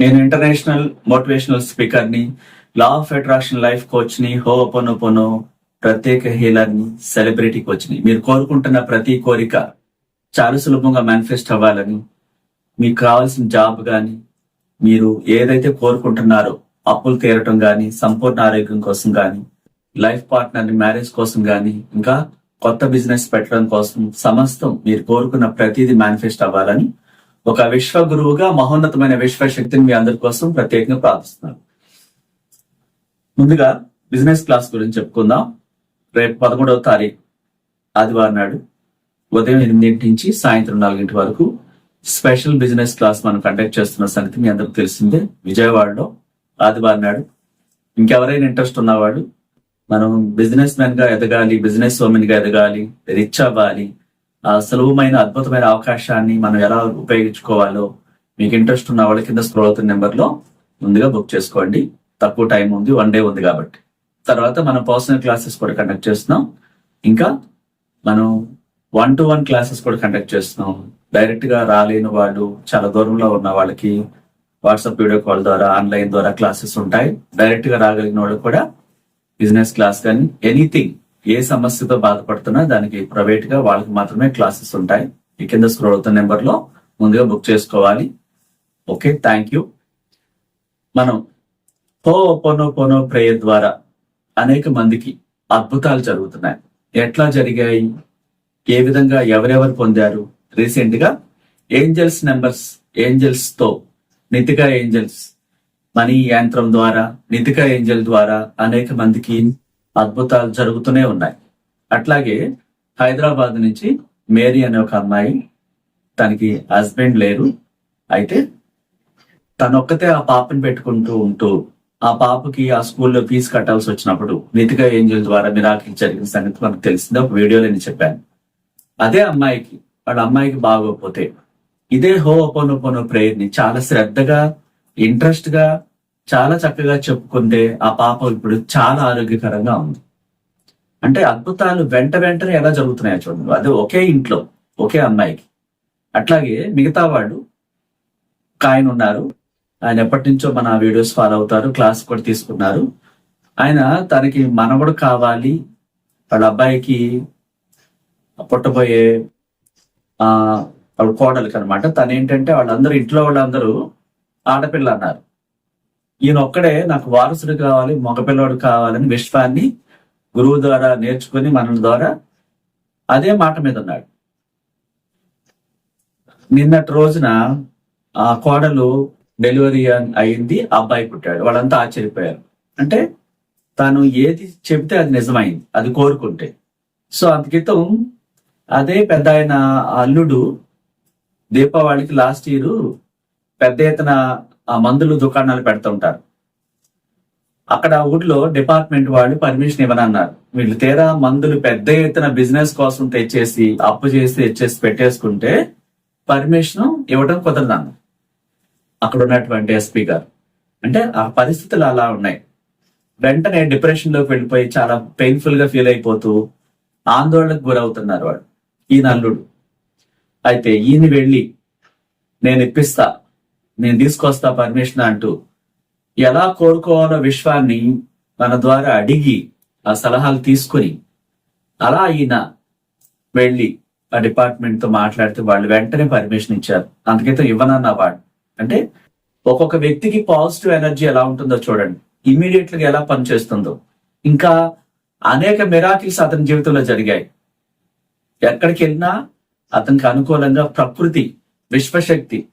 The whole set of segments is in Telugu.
నేను ఇంటర్నేషనల్ మోటివేషనల్ స్పీకర్ని లా ఆఫ్ అట్రాక్షన్ లైఫ్ కోచ్ని హో పొనో ప్రత్యేక హీలర్ని సెలబ్రిటీ కోచ్ని మీరు కోరుకుంటున్న ప్రతి కోరిక చాలా సులభంగా మేనిఫెస్ట్ అవ్వాలని మీకు కావాల్సిన జాబ్ గాని మీరు ఏదైతే కోరుకుంటున్నారో అప్పులు తీరటం గాని సంపూర్ణ ఆరోగ్యం కోసం గాని లైఫ్ పార్ట్నర్ని మ్యారేజ్ కోసం గాని ఇంకా కొత్త బిజినెస్ పెట్టడం కోసం సమస్తం మీరు కోరుకున్న ప్రతిదీ మేనిఫెస్ట్ అవ్వాలని ఒక విశ్వ గురువుగా మహోన్నతమైన విశ్వశక్తిని మీ అందరి కోసం ప్రత్యేకంగా ప్రార్థిస్తున్నాను. ముందుగా బిజినెస్ క్లాస్ గురించి చెప్పుకుందాం. రేపు పదమూడవ తారీఖు ఆదివారం నాడు ఉదయం ఎనిమిదింటి నుంచి సాయంత్రం నాలుగింటి వరకు స్పెషల్ బిజినెస్ క్లాస్ మనం కండక్ట్ చేస్తున్న సంగతి మీ అందరికి తెలిసిందే. విజయవాడలో ఆదివారం నాడు ఇంకెవరైనా ఇంట్రెస్ట్ ఉన్నవాడు మనం బిజినెస్ మెన్గా ఎదగాలి బిజినెస్ ఉమెన్గా ఎదగాలి రిచ్ అవ్వాలి సులభమైన అద్భుతమైన అవకాశాన్ని మనం ఎలా ఉపయోగించుకోవాలో మీకు ఇంట్రెస్ట్ ఉన్న వాళ్ళ కింద స్క్రోల్ అవుతున్న నెంబర్లో ముందుగా బుక్ చేసుకోండి. తక్కువ టైం ఉంది వన్ డే ఉంది కాబట్టి. తర్వాత మనం పర్సనల్ క్లాసెస్ కూడా కండక్ట్ చేస్తున్నాం. ఇంకా మనం వన్ టు వన్ క్లాసెస్ కూడా కండక్ట్ చేస్తున్నాం. డైరెక్ట్గా రాలేని వాళ్ళు చాలా దూరంలో ఉన్న వాళ్ళకి వాట్సాప్ వీడియో కాల్ ద్వారా ఆన్లైన్ ద్వారా క్లాసెస్ ఉంటాయి. డైరెక్ట్గా రాగలిగిన వాళ్ళు కూడా బిజినెస్ క్లాస్ కానీ ఎనీథింగ్ ఏ సమస్యతో బాధపడుతున్నా దానికి ప్రైవేట్గా వాళ్ళకి మాత్రమే క్లాసెస్ ఉంటాయి. ఈ కింద స్క్రోల్ అవుతున్న నెంబర్లో ముందుగా బుక్ చేసుకోవాలి. ఓకే థ్యాంక్ యూ మనం పో పోనో పోనో ప్రేయర్ ద్వారా అనేక మందికి అద్భుతాలు జరుగుతున్నాయి. ఎట్లా జరిగాయి? ఏ విధంగా ఎవరెవరు పొందారు? రీసెంట్గా ఏంజల్స్ నెంబర్స్ ఏంజల్స్తో నితిక ఏంజల్స్ మనీ యంత్రం ద్వారా నితిక ఏంజల్ ద్వారా అనేక మందికి అద్భుతాలు జరుగుతూనే ఉన్నాయి అట్లాగే హైదరాబాద్ నుంచి మేరీ అనే ఒక అమ్మాయి తనకి హస్బెండ్ లేరు అయితే తనొక్కతే ఆ పాపని పెట్టుకుంటూ ఉంటూ ఆ పాపకి ఆ స్కూల్లో ఫీజు కట్టాల్సి వచ్చినప్పుడు నితిక ఏంజల్ ద్వారా మిరాకి జరిగిన సంగతి మనకు తెలిసింది ఒక వీడియోలో నేను చెప్పాను అదే అమ్మాయికి వాళ్ళ అమ్మాయికి బాగోకపోతే ఇదే హో ఒపోనొపోనో ప్రేయర్ని చాలా శ్రద్ధగా ఇంట్రెస్ట్గా చాలా చక్కగా చెప్పుకుంటే ఆ పాప ఇప్పుడు చాలా ఆరోగ్యకరంగా ఉంది. అంటే అద్భుతాలు వెంట వెంటనే ఎలా జరుగుతున్నాయో చూడండి. అది ఒకే ఇంట్లో ఒకే అమ్మాయికి. అట్లాగే మిగతా వాళ్ళు ఆయన ఉన్నారు. ఆయన ఎప్పటి నుంచో మన వీడియోస్ ఫాలో అవుతారు క్లాస్ కూడా తీసుకున్నారు. ఆయన తనకి మనవడు కావాలి. వాళ్ళ అబ్బాయికి పుట్టబోయే ఆ వాళ్ళ కోడలికి అనమాట తను ఏంటంటే వాళ్ళందరూ ఇంట్లో వాళ్ళందరూ ఆడపిల్ల అన్నారు. ఈయన ఒక్కడే నాకు వారసుడు కావాలి మగపిల్లవాడు కావాలని విశ్వాన్ని గురువు ద్వారా నేర్చుకుని మన ద్వారా అదే మాట మీద ఉన్నాడు. నిన్నటి రోజున ఆ కోడలు డెలివరీ అయింది అబ్బాయి పుట్టాడు. వాళ్ళంతా ఆశ్చర్యపోయారు. అంటే తాను ఏది చెబితే అది నిజమైంది అది కోరుకుంటే. సో అందుకితం అదే పెద్ద ఆయన అల్లుడు దీపావళికి లాస్ట్ ఇయర్ పెద్ద ఎత్తున మందులు దుకాణాలు పెడుతూ ఉంటారు అక్కడ ఊర్లో డిపార్ట్మెంట్ వాళ్ళు పర్మిషన్ ఇవ్వనన్నారు. వీళ్ళు తీరా మందులు పెద్ద ఎత్తున బిజినెస్ కోసం తెచ్చేసి అప్పు చేసి తెచ్చేసి పెట్టేసుకుంటే పర్మిషన్ ఇవ్వడం కుదరదన్న అక్కడ ఉన్నటువంటి ఎస్పీ గారు. అంటే ఆ పరిస్థితులు అలా ఉన్నాయి. వెంటనే డిప్రెషన్లోకి వెళ్ళిపోయి చాలా పెయిన్ఫుల్గా ఫీల్ అయిపోతూ ఆందోళనకు గురవుతున్నారు వాడు ఈ నల్లుడు. అయితే ఈయన వెళ్ళి నేను ఇప్పిస్తా నేను తీసుకొస్తా పర్మిషన్ అంటూ ఎలా కోరుకోవాలో విశ్వాన్ని మన ద్వారా అడిగి ఆ సలహాలు తీసుకుని అలా ఈయన వెళ్ళి ఆ డిపార్ట్మెంట్తో మాట్లాడితే వాళ్ళు వెంటనే పర్మిషన్ ఇచ్చారు. అందుకైతే ఇవ్వనన్న వాడు. అంటే ఒక్కొక్క వ్యక్తికి పాజిటివ్ ఎనర్జీ ఎలా ఉంటుందో చూడండి. ఇమీడియట్గా ఎలా పనిచేస్తుందో. ఇంకా అనేక మిరాకిల్స్ అతని జీవితంలో జరిగాయి. ఎక్కడికి వెళ్ళినా అతనికి అనుకూలంగా ప్రకృతి విశ్వశక్తి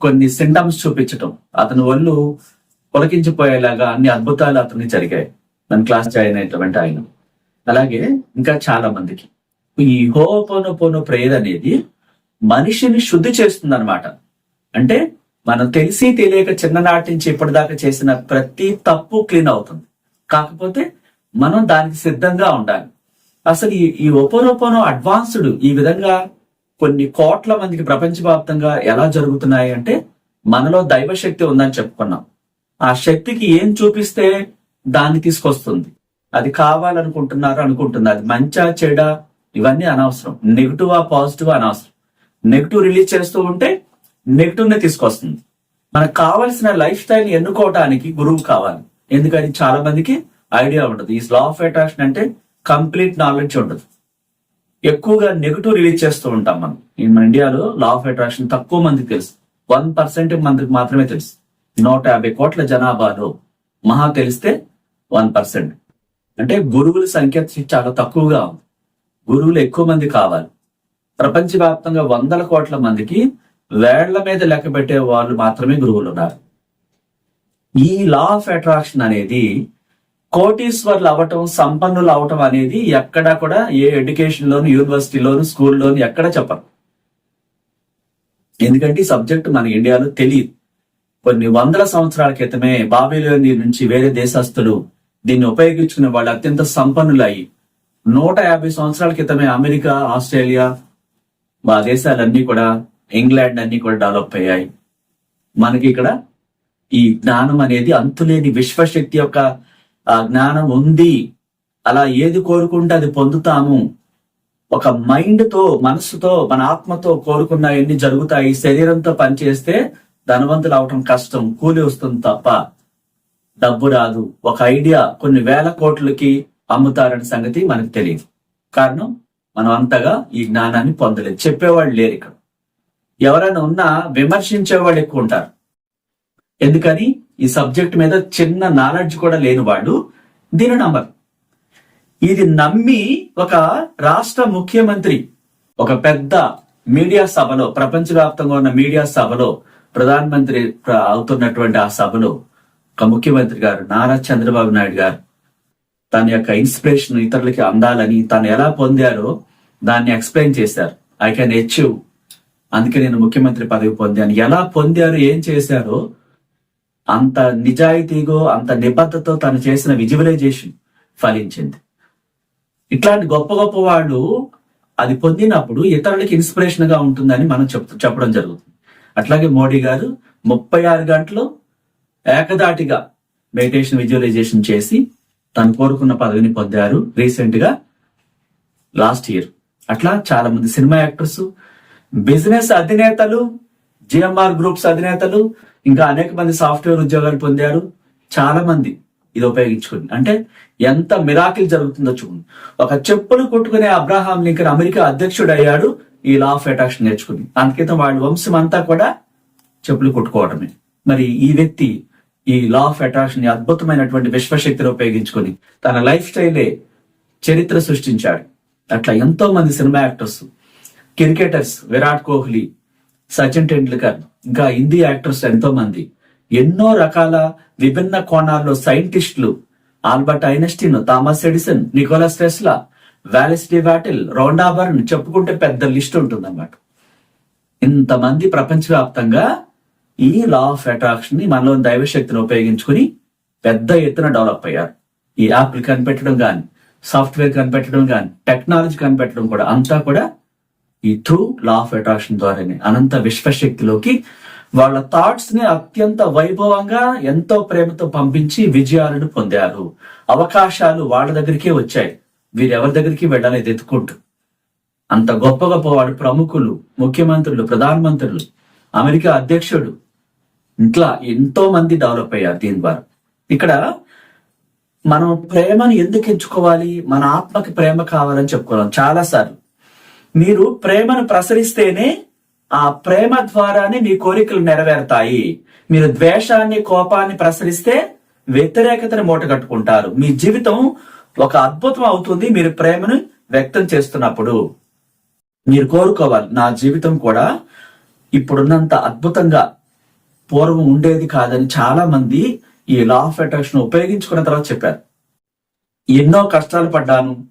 కొన్ని సింటమ్స్ చూపించటం. అతని ఒళ్ళు పొలకించిపోయేలాగా అన్ని అద్భుతాలు అతనికి జరిగాయి. నన్ను క్లాస్ జాయిన్ అయినటువంటి ఆయన. అలాగే ఇంకా చాలా మందికి. ఈ హోపోనోపోనో ప్రేయర్ అనేది మనిషిని శుద్ధి చేస్తుంది అనమాట అంటే మనం తెలిసి తెలియక చిన్ననాటి నుంచి ఇప్పటిదాకా చేసిన ప్రతి తప్పు క్లీన్ అవుతుంది. కాకపోతే మనం దానికి సిద్ధంగా ఉండాలి. అసలు ఈ ఈ ఒపోనోపోనో అడ్వాన్స్డ్ ఈ విధంగా కొన్ని కోట్ల మందికి ప్రపంచవ్యాప్తంగా ఎలా జరుగుతున్నాయి అంటే మనలో దైవశక్తి ఉందని చెప్పుకున్నాం. ఆ శక్తికి ఏం చూపిస్తే దాన్ని తీసుకొస్తుంది? అది కావాలనుకుంటున్నారు అనుకుంటుంది అది మంచా చెడా ఇవన్నీ అనవసరం. నెగిటివ్ ఆ పాజిటివ్ అనవసరం. నెగిటివ్ రిలీజ్ చేస్తూ ఉంటే నెగిటివ్నే తీసుకొస్తుంది. మనకు కావలసిన లైఫ్ స్టైల్ ఎన్నుకోవటానికి గురువు కావాలి. ఎందుకని? చాలా మందికి ఐడియా ఉండదు. ఈ లా ఆఫ్ అట్రాక్షన్ అంటే కంప్లీట్ నాలెడ్జ్ ఉండదు. ఎక్కువగా నెగిటివ్ రిలీజ్ చేస్తూ ఉంటాం మనం. ఈ మన ఇండియాలో లా ఆఫ్ అట్రాక్షన్ తక్కువ మందికి తెలుసు. వన్ పర్సెంట్ మందికి మాత్రమే తెలుసు. నూట యాభై కోట్ల జనాభాలో మహా తెలిస్తే వన్ పర్సెంట్. అంటే గురువుల సంఖ్య చాలా తక్కువగా ఉంది. గురువులు ఎక్కువ మంది కావాలి. ప్రపంచవ్యాప్తంగా వందల కోట్ల మందికి వేళ్ళ మీద లెక్క పెట్టే వాళ్ళు మాత్రమే గురువులు ఉన్నారు. ఈ లా ఆఫ్ అట్రాక్షన్ అనేది కోటీశ్వర్లు అవటం సంపన్నులు అవటం అనేది ఎక్కడా కూడా ఏ ఎడ్యుకేషన్ లోను యూనివర్సిటీలోను స్కూల్లోను ఎక్కడ చెప్పరు. ఎందుకంటే ఈ సబ్జెక్ట్ మన ఇండియాలో తెలియదు. కొన్ని వందల సంవత్సరాల క్రితమే బాబేలోని నుంచి వేరే దేశస్తులు దీన్ని ఉపయోగించుకునే వాళ్ళు అత్యంత సంపన్నులయ్యి. నూట యాభై సంవత్సరాల క్రితమే అమెరికా ఆస్ట్రేలియా మా దేశాలన్నీ కూడా ఇంగ్లాండ్ అన్ని కూడా డెవలప్ అయ్యాయి. మనకి ఇక్కడ ఈ జ్ఞానం అనేది అంతులేని విశ్వశక్తి యొక్క ఆ జ్ఞానం ఉంది. అలా ఏది కోరుకుంటే అది పొందుతాము. ఒక మైండ్తో మనసుతో మన ఆత్మతో కోరుకున్న ఎన్ని జరుగుతాయి శరీరంతో పనిచేస్తే ధనవంతులు అవటం కష్టం కూలి వస్తుంది తప్ప. డబ్బు రాదు. ఒక ఐడియా కొన్ని వేల కోట్లకి అమ్ముతారనే సంగతి మనకు తెలియదు. కారణం మనం అంతగా ఈ జ్ఞానాన్ని పొందలేదు. చెప్పేవాళ్ళు లేరు ఇక్కడ. ఎవరైనా ఉన్నా విమర్శించే వాళ్ళు ఎక్కువ ఉంటారు. ఎందుకని? ఈ సబ్జెక్ట్ మీద చిన్న నాలెడ్జ్ కూడా లేని వాళ్ళు దీని నంబర్ ఇది నమ్మి ఒక రాష్ట్ర ముఖ్యమంత్రి ఒక పెద్ద మీడియా సభలో ప్రపంచవ్యాప్తంగా ఉన్న మీడియా సభలో ప్రధానమంత్రి అవుతున్నటువంటి ఆ సభలో ఒక ముఖ్యమంత్రి గారు నారా చంద్రబాబు నాయుడు గారు తన యొక్క ఇన్స్పిరేషన్ ఇతరులకి అందాలని తను ఎలా పొందారో దాన్ని ఎక్స్ప్లెయిన్ చేశారు. I can achieve. అందుకే నేను ముఖ్యమంత్రి పదవి పొందాను. ఎలా పొందారు ఏం చేశారో అంత నిజాయితీగో అంత నిబద్ధతో తను చేసిన విజువలైజేషన్ ఫలించింది. ఇట్లాంటి గొప్ప గొప్ప వాళ్ళు అది పొందినప్పుడు ఇతరులకి ఇన్స్పిరేషన్గా ఉంటుందని మనం చెప్ చెప్పడం జరుగుతుంది. అట్లాగే మోడీ గారు ముప్పై ఆరు గంటలు ఏకదాటిగా మెడిటేషన్ విజువలైజేషన్ చేసి తను కోరుకున్న పదవిని పొందారు రీసెంట్గా లాస్ట్ ఇయర్. అట్లా చాలా మంది సినిమా యాక్టర్స్ బిజినెస్ అధినేతలు జిఎంఆర్ గ్రూప్స్ అధినేతలు ఇంకా అనేక మంది సాఫ్ట్వేర్ ఉద్యోగాలు పొందారు. చాలా మంది ఇది ఉపయోగించుకుని అంటే ఎంత మిరాకిల్ జరుగుతుందో చూడండి. ఒక చెప్పులు కొట్టుకునే అబ్రహాం లింకన్ అమెరికా అధ్యక్షుడు అయ్యాడు ఈ లా ఆఫ్ అట్రాక్షన్ నేర్చుకుని అందుకే వాళ్ళ వంశం అంతా కూడా చెప్పులు కొట్టుకోవడమే. మరి ఈ వ్యక్తి ఈ లా ఆఫ్ అట్రాక్షన్ అద్భుతమైనటువంటి విశ్వశక్తిని ఉపయోగించుకొని తన లైఫ్ స్టైలే చరిత్ర సృష్టించాడు. అట్లా ఎంతో మంది cinema actors cricketers Virat Kohli Sachin Tendulkar. ఇంకా హిందీ యాక్టర్స్ ఎంతో మంది ఎన్నో రకాల విభిన్న కోణాల్లో సైంటిస్టులు. Albert Einstein Thomas Edison Nicholas Tesla Wallis వాటిల్ రౌండాబర్న్ చెప్పుకుంటే పెద్ద లిస్ట్ ఉంటుందన్నమాట. ఇంతమంది ప్రపంచవ్యాప్తంగా ఈ లా ఆఫ్ అట్రాక్షన్ని మనలో దైవశక్తిని ఉపయోగించుకుని పెద్ద ఎత్తున డెవలప్ అయ్యారు. ఈ యాప్లు కనిపెట్టడం కానీ సాఫ్ట్వేర్ కనిపెట్టడం కానీ టెక్నాలజీ కనిపెట్టడం కూడా అంతా కూడా ఈ త్రూ లా ఆఫ్ అట్రాక్షన్ ద్వారానే అనంత విశ్వశక్తిలోకి వాళ్ళ థాట్స్ని అత్యంత వైభవంగా ఎంతో ప్రేమతో పంపించి విజయాలను పొందారు. అవకాశాలు వాళ్ళ దగ్గరికే వచ్చాయి. వీరెవరి దగ్గరికి వెళ్ళాలి ఎత్తుకుంటూ అంత గొప్ప గొప్ప వాళ్ళు ప్రముఖులు ముఖ్యమంత్రులు ప్రధానమంత్రులు అమెరికా అధ్యక్షుడు. ఇట్లా ఎంతో మంది డెవలప్ అయ్యారు దీని ద్వారా ఇక్కడ మనం ప్రేమను ఎందుకు ఎంచుకోవాలి? మన ఆత్మకి ప్రేమ కావాలని చెప్పుకోవాలి. చాలా సార్లు మీరు ప్రేమను ప్రసరిస్తేనే ఆ ప్రేమ ద్వారానే మీ కోరికలు నెరవేరుతాయి. మీరు ద్వేషాన్ని కోపాన్ని ప్రసరిస్తే వ్యతిరేకతను మూట కట్టుకుంటారు. మీ జీవితం ఒక అద్భుతం అవుతుంది మీరు ప్రేమను వ్యక్తం చేస్తున్నప్పుడు. మీరు కోరుకోవాలి నా జీవితం కూడా ఇప్పుడున్నంత అద్భుతంగా పూర్వం ఉండేది కాదని చాలా మంది ఈ లా ఆఫ్ అట్రాక్షన్ ఉపయోగించుకున్న తర్వాత చెప్పారు. ఎన్నో కష్టాలు పడ్డాను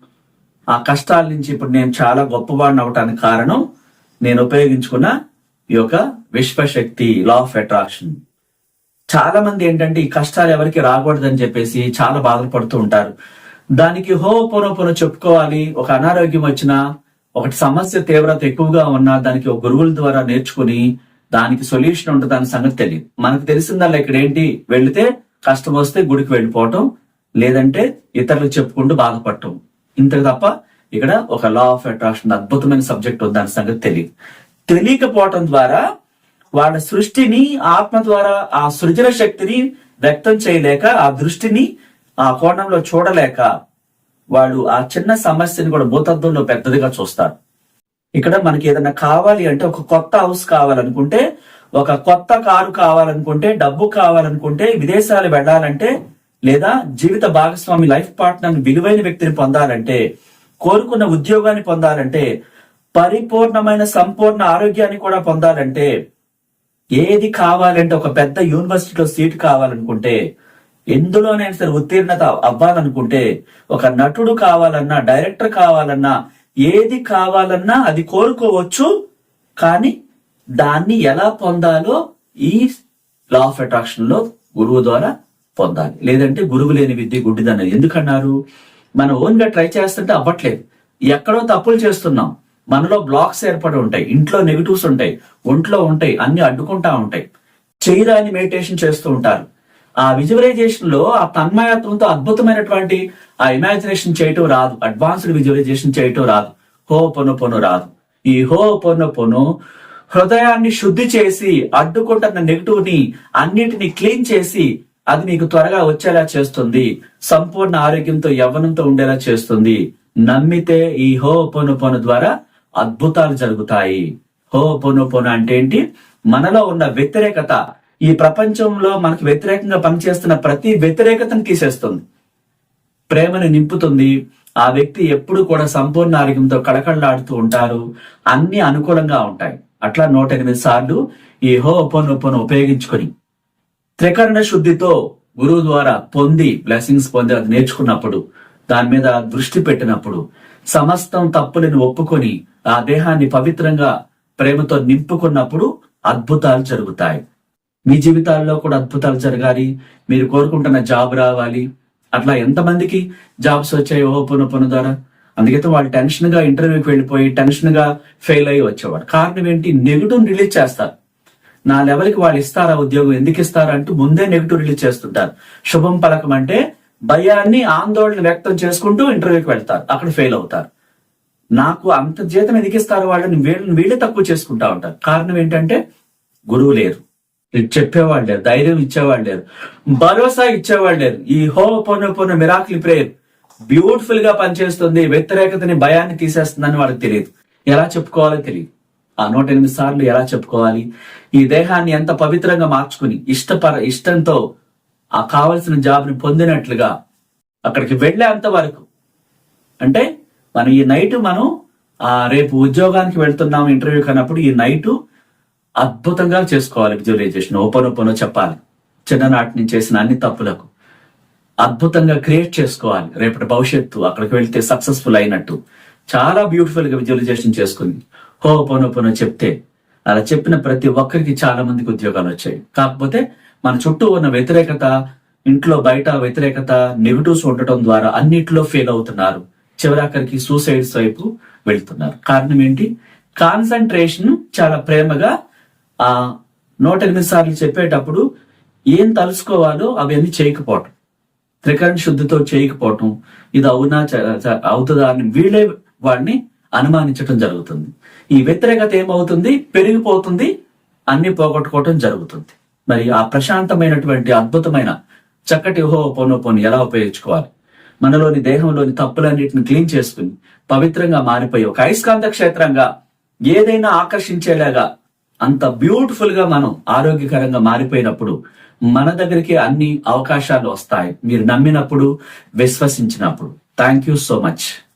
ఆ కష్టాల నుంచి ఇప్పుడు నేను చాలా గొప్పవాడిని అవటానికి కారణం నేను ఉపయోగించుకున్న ఈ యొక్క విశ్వశక్తి లా ఆఫ్ అట్రాక్షన్ చాలా మంది ఏంటంటే ఈ కష్టాలు ఎవరికి రాకూడదని చెప్పేసి చాలా బాధపడుతూ ఉంటారు. దానికి హో పొన చెప్పుకోవాలి. ఒక అనారోగ్యం వచ్చినా ఒకటి సమస్య తీవ్రత ఎక్కువగా ఉన్నా దానికి ఒక గురువుల ద్వారా నేర్చుకుని దానికి సొల్యూషన్ ఉంటుంది అనే సంగతి తెలియదు. మనకు తెలిసిందల్లా ఇక్కడ ఏంటి? వెళితే కష్టం వస్తే గుడికి వెళ్ళిపోవటం లేదంటే ఇతరులకు చెప్పుకుంటూ బాధపడటం. ఇంత తప్ప ఇక్కడ ఒక లా ఆఫ్ అట్రాక్షన్ అద్భుతమైన సబ్జెక్ట్ ఉంది దాని సంగతి తెలియదు. తెలియకపోవటం ద్వారా వాళ్ళ సృష్టిని ఆత్మ ద్వారా ఆ సృజన శక్తిని వ్యక్తం చేయలేక ఆ దృష్టిని ఆ కోణంలో చూడలేక వాళ్ళు ఆ చిన్న సమస్యని కూడా భూతత్వంలో పెద్దదిగా చూస్తారు ఇక్కడ మనకి ఏదైనా కావాలి అంటే ఒక కొత్త హౌస్ కావాలనుకుంటే ఒక కొత్త కారు కావాలనుకుంటే డబ్బు కావాలనుకుంటే విదేశాలు వెళ్ళాలంటే లేదా జీవిత భాగస్వామి లైఫ్ పార్ట్నర్ విలువైన వ్యక్తిని పొందాలంటే కోరుకున్న ఉద్యోగాన్ని పొందాలంటే పరిపూర్ణమైన సంపూర్ణ ఆరోగ్యాన్ని కూడా పొందాలంటే ఏది కావాలంటే ఒక పెద్ద యూనివర్సిటీలో సీట్ కావాలనుకుంటే ఎందులోనైనా సరే ఉత్తీర్ణత అవ్వాలనుకుంటే ఒక నటుడు కావాలన్నా డైరెక్టర్ కావాలన్నా ఏది కావాలన్నా అది కోరుకోవచ్చు కానీ దాన్ని ఎలా పొందాలో ఈ లా ఆఫ్ అట్రాక్షన్లో గురువు ద్వారా పొందాలి. లేదంటే గురువు లేని విద్య గుడ్డిదన్నది. ఎందుకన్నారు? మనం ఓన్గా ట్రై చేస్తుంటే అవ్వట్లేదు. ఎక్కడో తప్పులు చేస్తున్నాం. మనలో బ్లాక్స్ ఏర్పడి ఉంటాయి. ఇంట్లో నెగిటివ్స్ ఉంటాయి. ఒంట్లో ఉంటాయి. అన్ని అడ్డుకుంటా ఉంటాయి. చేయరాని మెడిటేషన్ చేస్తూ ఉంటారు. ఆ విజువలైజేషన్లో ఆ తన్మయత్వంతో అద్భుతమైనటువంటి ఆ ఇమాజినేషన్ చేయటం రాదు. అడ్వాన్స్డ్ విజువలైజేషన్ చేయటం రాదు. హో పొను పొను రాదు. ఈ హో పొను పొను హృదయాన్ని శుద్ధి చేసి అడ్డుకుంటున్న నెగిటివ్ని అన్నిటిని క్లీన్ చేసి అది మీకు త్వరగా వచ్చేలా చేస్తుంది. సంపూర్ణ ఆరోగ్యంతో యవ్వనంతో ఉండేలా చేస్తుంది. నమ్మితే ఈ హో పొను పొను ద్వారా అద్భుతాలు జరుగుతాయి. హో పొను పొను అంటే ఏంటి? మనలో ఉన్న వ్యతిరేకత. ఈ ప్రపంచంలో మనకు వ్యతిరేకంగా పనిచేస్తున్న ప్రతి వ్యతిరేకతను తీసేస్తుంది. ప్రేమను నింపుతుంది. ఆ వ్యక్తి ఎప్పుడు కూడా సంపూర్ణ ఆరోగ్యంతో కళకళలాడుతూ ఉంటారు. అన్ని అనుకూలంగా ఉంటాయి. అట్లా నూట ఎనిమిది సార్లు ఈ హో ఒప్పను ఉపయోగించుకొని. త్రికరణ శుద్ధితో గురువు ద్వారా పొంది బ్లెస్సింగ్స్ పొంది అది నేర్చుకున్నప్పుడు దాని మీద దృష్టి పెట్టినప్పుడు సమస్తం తప్పులను ఒప్పుకొని ఆ దేహాన్ని పవిత్రంగా ప్రేమతో నింపుకున్నప్పుడు అద్భుతాలు జరుగుతాయి. మీ జీవితాల్లో కూడా అద్భుతాలు జరగాలి. మీరు కోరుకుంటున్న జాబ్ రావాలి. అట్లా ఎంతమందికి జాబ్స్ వచ్చాయి ఓ పొను పొను ద్వారా? అందుకైతే వాళ్ళు టెన్షన్గా ఇంటర్వ్యూకి వెళ్ళిపోయి టెన్షన్గా ఫెయిల్ అయ్యి వచ్చేవాడు కారణం ఏంటి? నెగిటివ్ రిలీజ్ చేస్తారు. నా లెవెల్కి వాళ్ళు ఇస్తారా ఉద్యోగం ఎందుకు ఇస్తారా అంటూ ముందే నెగిటివ్ రిలీజ్ చేస్తుంటారు. శుభం పలకం అంటే భయాన్ని ఆందోళన వ్యక్తం చేసుకుంటూ ఇంటర్వ్యూకి వెళ్తారు. అక్కడ ఫెయిల్ అవుతారు. నాకు అంత జీతం ఎందుకు ఇస్తారు వాళ్ళని? వీళ్ళని వీళ్ళే తక్కువ చేసుకుంటా ఉంటారు. కారణం ఏంటంటే గురువు లేరు. చెప్పేవాళ్ళు లేరు. ధైర్యం ఇచ్చేవాళ్ళు లేరు. భరోసా ఇచ్చేవాళ్ళు లేరు. ఈ హో పొన్న పొన్న మిరాకిల్ ప్రేయర్ బ్యూటిఫుల్గా పనిచేస్తుంది. వ్యతిరేకతని భయాన్ని తీసేస్తుందని వాళ్ళకి తెలియదు. ఎలా చెప్పుకోవాలో తెలియదు. ఆ నూట ఎనిమిది సార్లు ఎలా చెప్పుకోవాలి? ఈ దేహాన్ని ఎంత పవిత్రంగా మార్చుకుని ఇష్టపర ఇష్టంతో ఆ కావలసిన జాబ్ని పొందినట్లుగా అక్కడికి వెళ్ళేంత వరకు. అంటే మనం ఈ నైట్ మనం ఆ రేపు ఉద్యోగానికి వెళ్తున్నాం ఇంటర్వ్యూ కన్నప్పుడు ఈ నైట్ అద్భుతంగా చేసుకోవాలి విజువలైజేషన్ ఓపెన్ ఓపెన్ చెప్పాలి. చిన్ననాటి నుంచి చేసిన అన్ని తప్పులకు అద్భుతంగా క్రియేట్ చేసుకోవాలి. రేపటి భవిష్యత్తు అక్కడికి వెళ్తే సక్సెస్ఫుల్ అయినట్టు. చాలా బ్యూటిఫుల్గా విజువలైజేషన్ చేసుకుంది హో పొను చెప్తే అలా చెప్పిన ప్రతి ఒక్కరికి చాలా మందికి ఉద్యోగాలు వచ్చాయి. కాకపోతే మన చుట్టూ ఉన్న వ్యతిరేకత ఇంట్లో బయట వ్యతిరేకత నెగిటివ్స్ ఉండటం ద్వారా అన్నిట్లో ఫెయిల్ అవుతున్నారు. చివరాఖరికి సూసైడ్స్ వైపు వెళ్తున్నారు. కారణం ఏంటి? కాన్సన్ట్రేషన్ చాలా ప్రేమగా ఆ నూట ఎనిమిది సార్లు చెప్పేటప్పుడు ఏం తలుసుకోవాలో అవన్నీ చేయకపోవటం. త్రికరణ శుద్ధితో చేయకపోవటం. ఇది అవునా అవుతుందా అని వీళ్ళే వాడిని అనుమానించటం జరుగుతుంది. ఈ వ్యతిరేకత ఏమవుతుంది? పెరిగిపోతుంది. అన్ని పోగొట్టుకోవటం జరుగుతుంది. మరి ఆ ప్రశాంతమైనటువంటి అద్భుతమైన చక్కటి ఊహో పొనోపోని ఎలా ఉపయోగించుకోవాలి? మనలోని దేహంలోని తప్పులన్నిటిని క్లీన్ చేసుకుని పవిత్రంగా మారిపోయి ఒక అయస్కాంత క్షేత్రంగా ఏదైనా ఆకర్షించేలాగా అంత బ్యూటిఫుల్గా మనం ఆరోగ్యకరంగా మారిపోయినప్పుడు మన దగ్గరికి అన్ని అవకాశాలు వస్తాయి. మీరు నమ్మినప్పుడు విశ్వసించినప్పుడు. Thank you so much